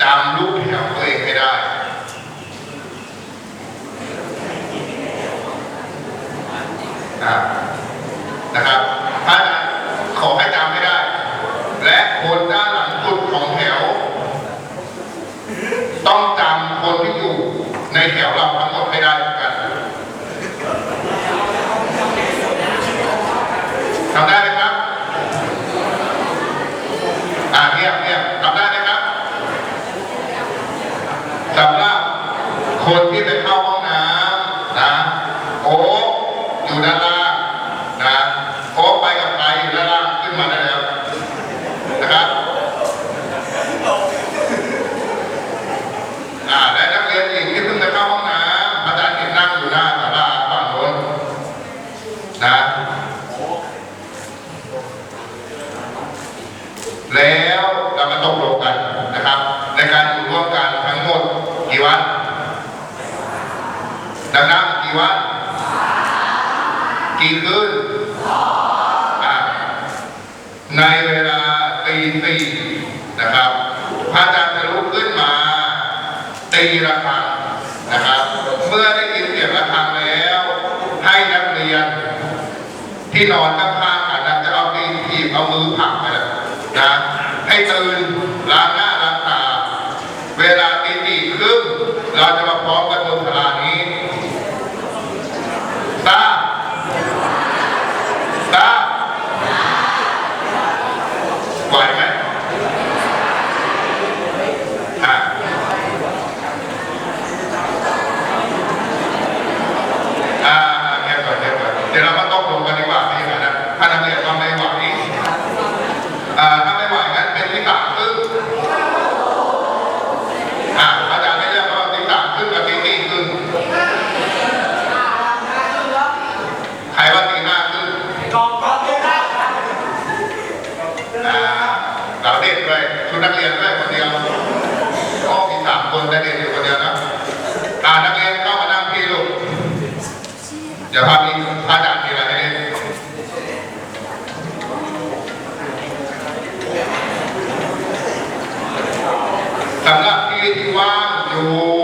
จำรูปแถวตัวเองไห้ได้ นะครับ วัดกี่คืนในเวลาตีสี่นะครับ พระอาจารย์จะลุกขึ้นมาตีระฆังนะครับ เมื่อได้ยินเสียงระฆังแล้ว ให้นักเรียน ที่นอนข้างๆกันนะจะเอาตีถีบเอามือผักนะนะให้ตื่น สำหรับที่ที่ว่างอยู่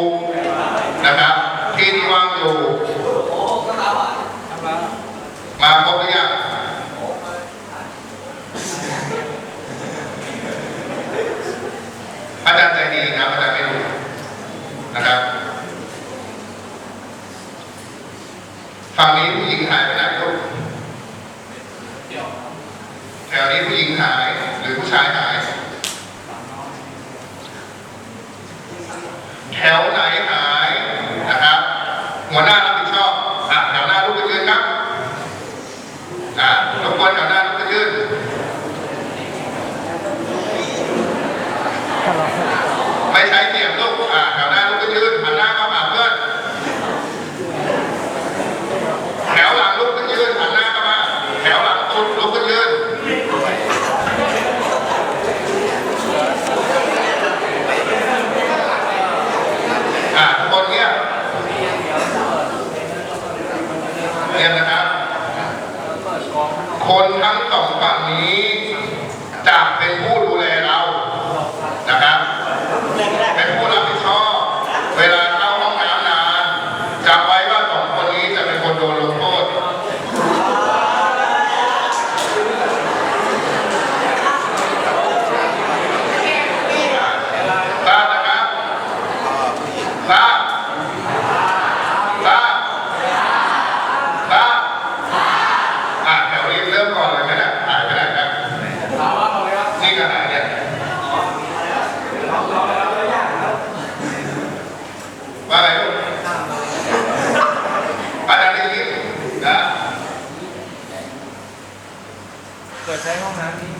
Saya.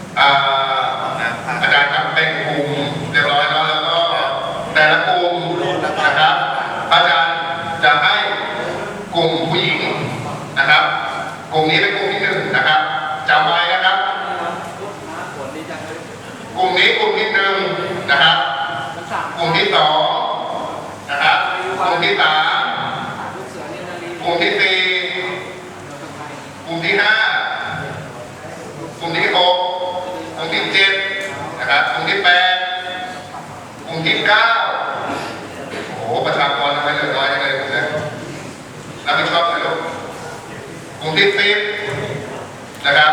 ลุ่ที่แปดกลุ่ที่เก้าโอ้โหประชากรทำไมเหลือน้อยังเลยคุเนี่ยรับผิดชอบหน่อยลูกกลุ่ที่สิบนะครับ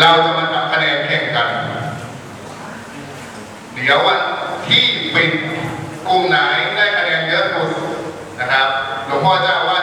เราจะมาทำคะแนนแข่งกัน เดี๋ยววันที่เป็นกลุ่มไหนได้คะแนนเยอะสุดนะครับ หลวงพ่อเจ้าว่า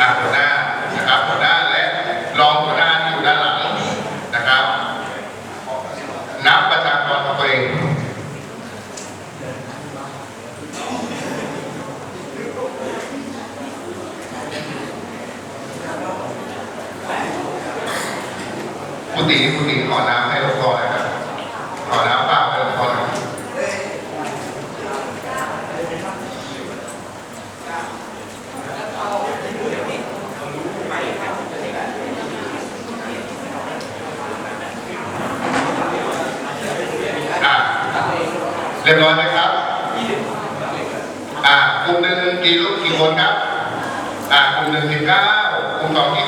อ่ะ เรียบร้อยไหมครับ อ่ากลุ่มหนึ่งกี่ลูกกี่คนครับ อ่ากลุ่มหนึ่งสิบเก้ากลุ่มสองกี่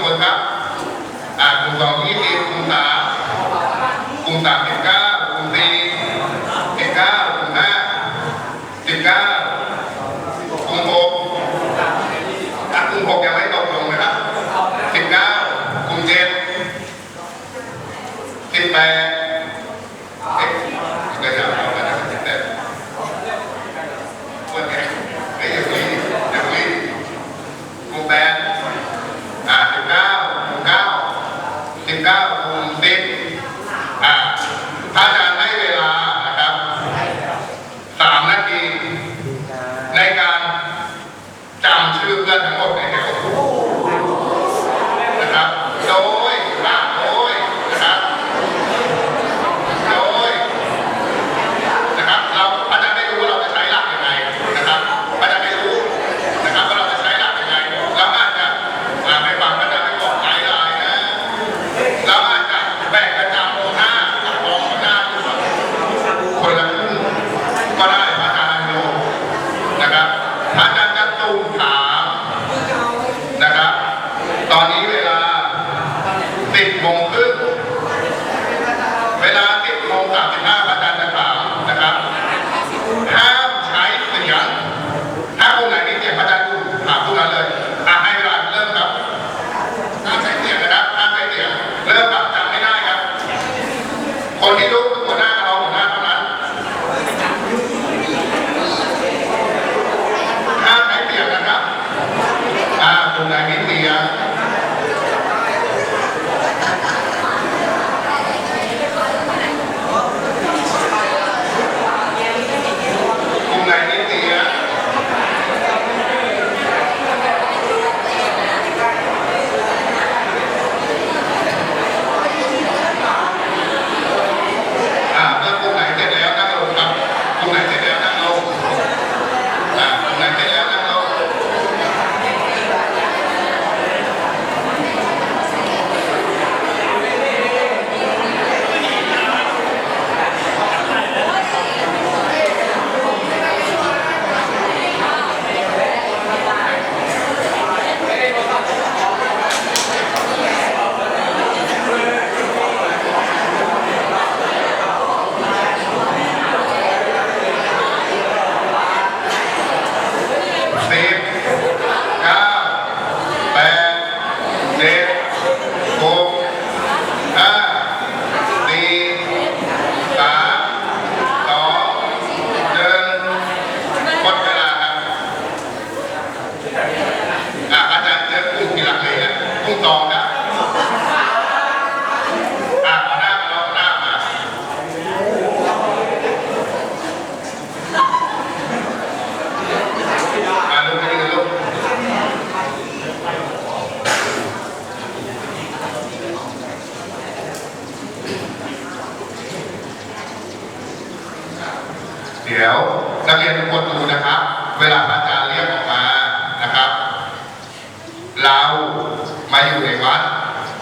มาอยู่ในวัด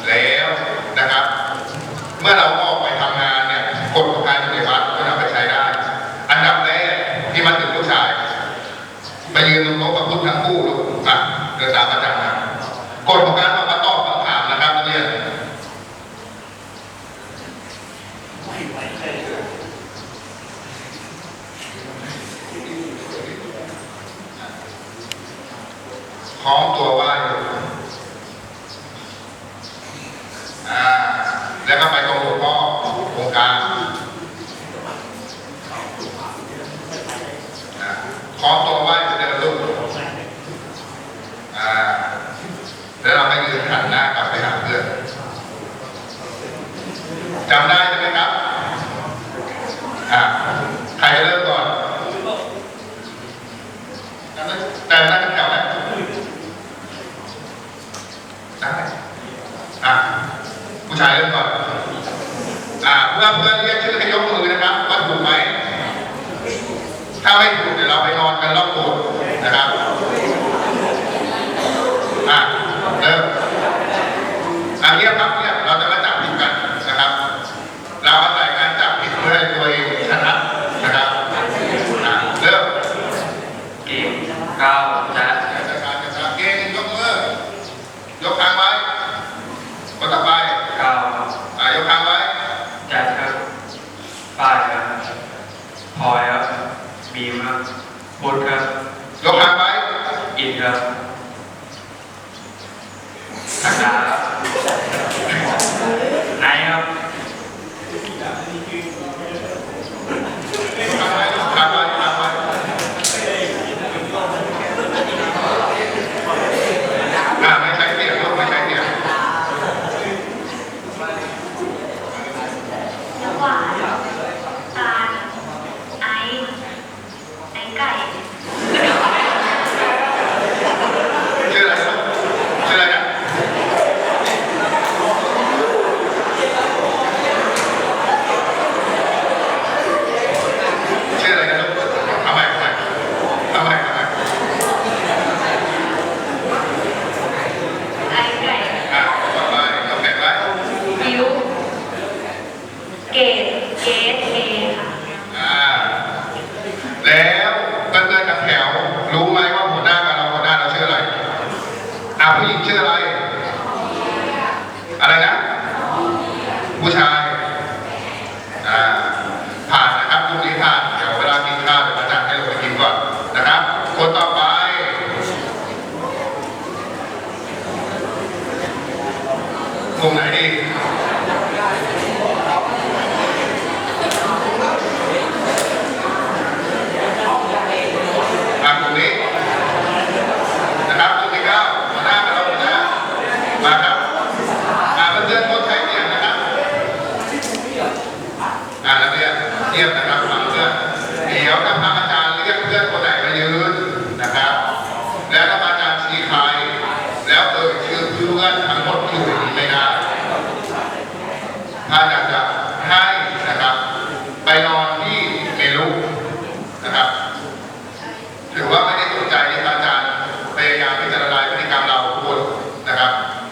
แล้วนะครับ เมื่อเราออก ขอมตัวไหว้จะเดินลูกอ่าแล้วเราไปยืนหันหน้ากลับไปหาเพื่อนจำได้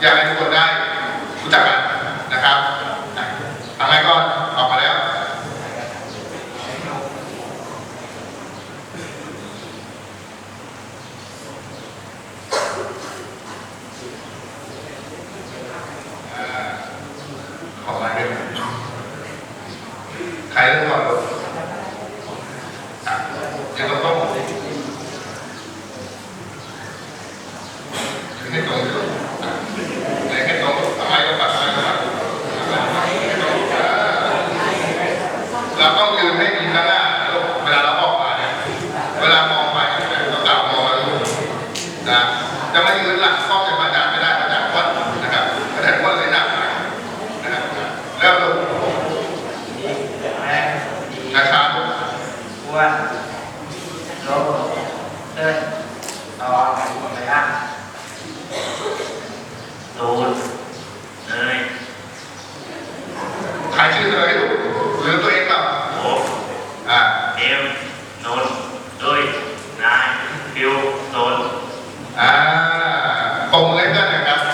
อยากให้ทุกคนได้ எங்க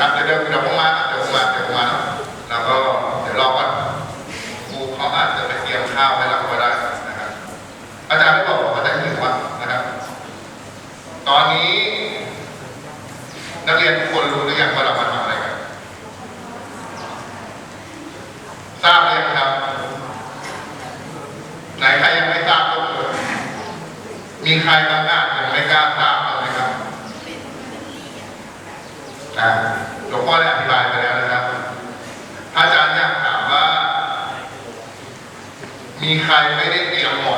ครับ เดี๋ยวเดี๋ยวผมมาเดี๋ยวผมมาเดี๋ยวผมมาเนาะแล้วก็เดี๋ยวรอก่อนครูเขาอาจจะไปเตรียมข้าวให้เราก็ได้นะครับ อาจารย์ไม่บอกว่าอาจารย์หิวอะนะครับ ตอนนี้ นักเรียนทุกคนรู้หรือยังว่าเรามาทำอะไรกันทราบหรือยังครับ ไหนใครยังไม่ทราบยกมืมีใครบางอาจยังไม่กล้าทราบเลยครับอ่า มีใครไม่ได้เตรียมหม